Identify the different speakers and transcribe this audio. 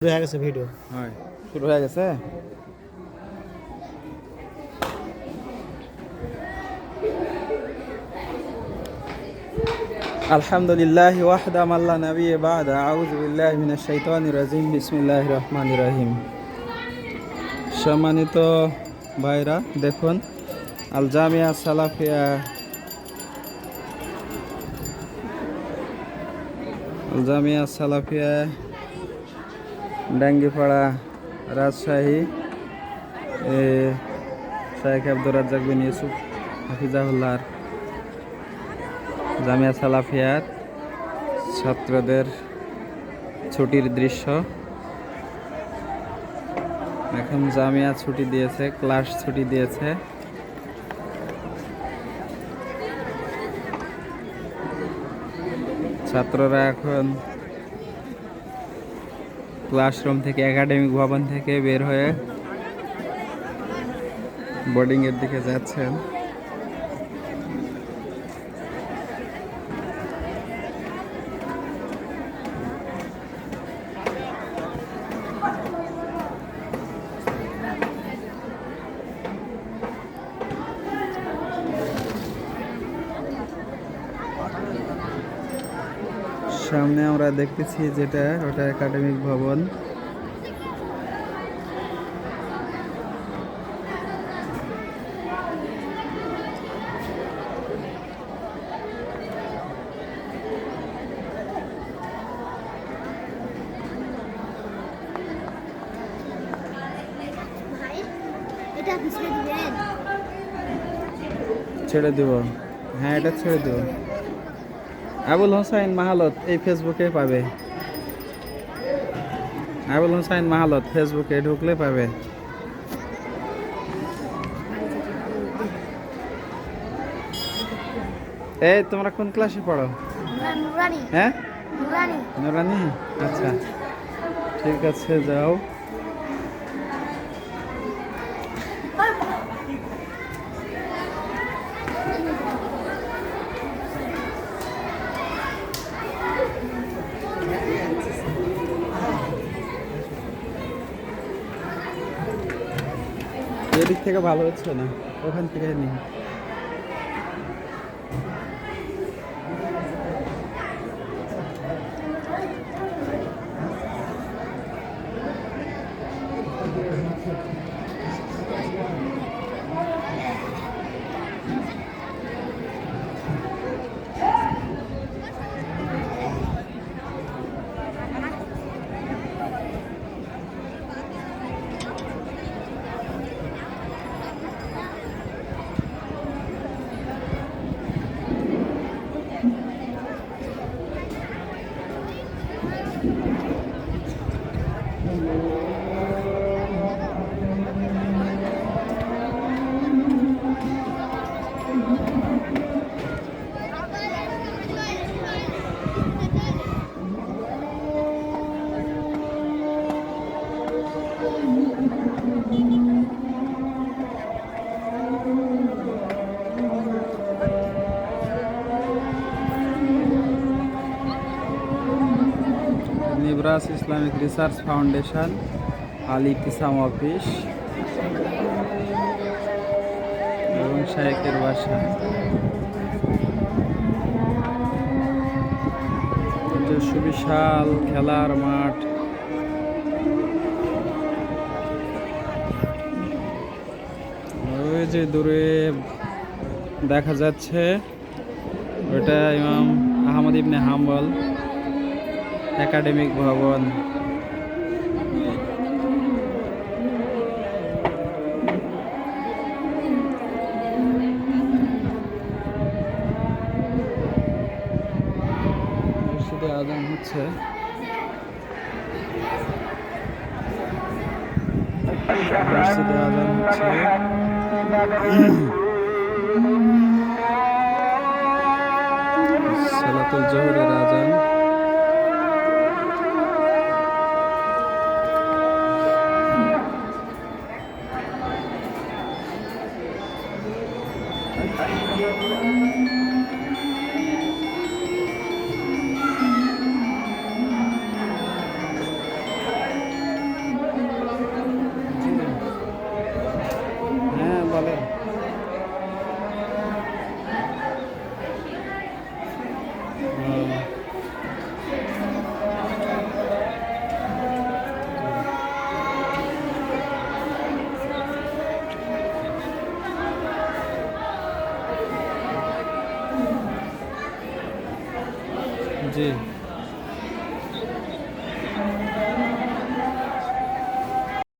Speaker 1: শুরু হয়ে গেছে ভিডিও
Speaker 2: হয়। শুরু হয়ে গেছে? আলহামদুলিল্লাহ ওয়াহদা মাল্লা নবী বাদ, আউযু বিল্লাহি মিনাশ শাইতানির রাজিম, বিসমিল্লাহির রহমানির রহিম। সম্মানিত ভাইরা, দেখুন, আল জামিয়া সালাফিয়া, আল জামিয়া সালাফিয়া ডাঙ্গিপাড়া রাজশাহী শাহেখ আব্দুর রাজ্জাক বিন ইউসুফ, হাফিজাহুল্লাহর জামিয়া সালাফিয়ার ছাত্রদের ছুটির দৃশ্য। এখন জামিয়া ছুটি দিয়েছে, ক্লাস ছুটি দিয়েছে। ছাত্ররা এখন ক্লাসরুম থেকে একাডেমিক ভবন থেকে বের হয়ে বোর্ডিং এর দিকে যাচ্ছেন। সামনে আমরা দেখতেছি যেটা ওটা একাডেমিক ভবন। ছেড়ে দেব। হ্যাঁ এটা ছেড়ে দেব। আবুল হোসাইন মাহালত এই ফেসবুকে পাবে। আবুল হোসাইন মাহালত ফেসবুকে ঢুকলে পাবে। এই তোমরা কোন ক্লাসে পড়ো? হ্যাঁ?
Speaker 3: নুরানি?
Speaker 2: আচ্ছা। ঠিক আছে যাও। এদিক থেকে ভালো হচ্ছে না ওখান থেকে নিই। Nibras Islamic research foundation Ali কিসাম office এবং শাহেকের বাসা। সুবিশাল খেলার মাঠ। যে দূরে দেখা যাচ্ছে, ওটা ইমাম আহমদ ইবনে হাম্বল একাডেমিক ভবন। আজান হচ্ছে। আজান হচ্ছে। সালাতুল জোহরের আজান। 是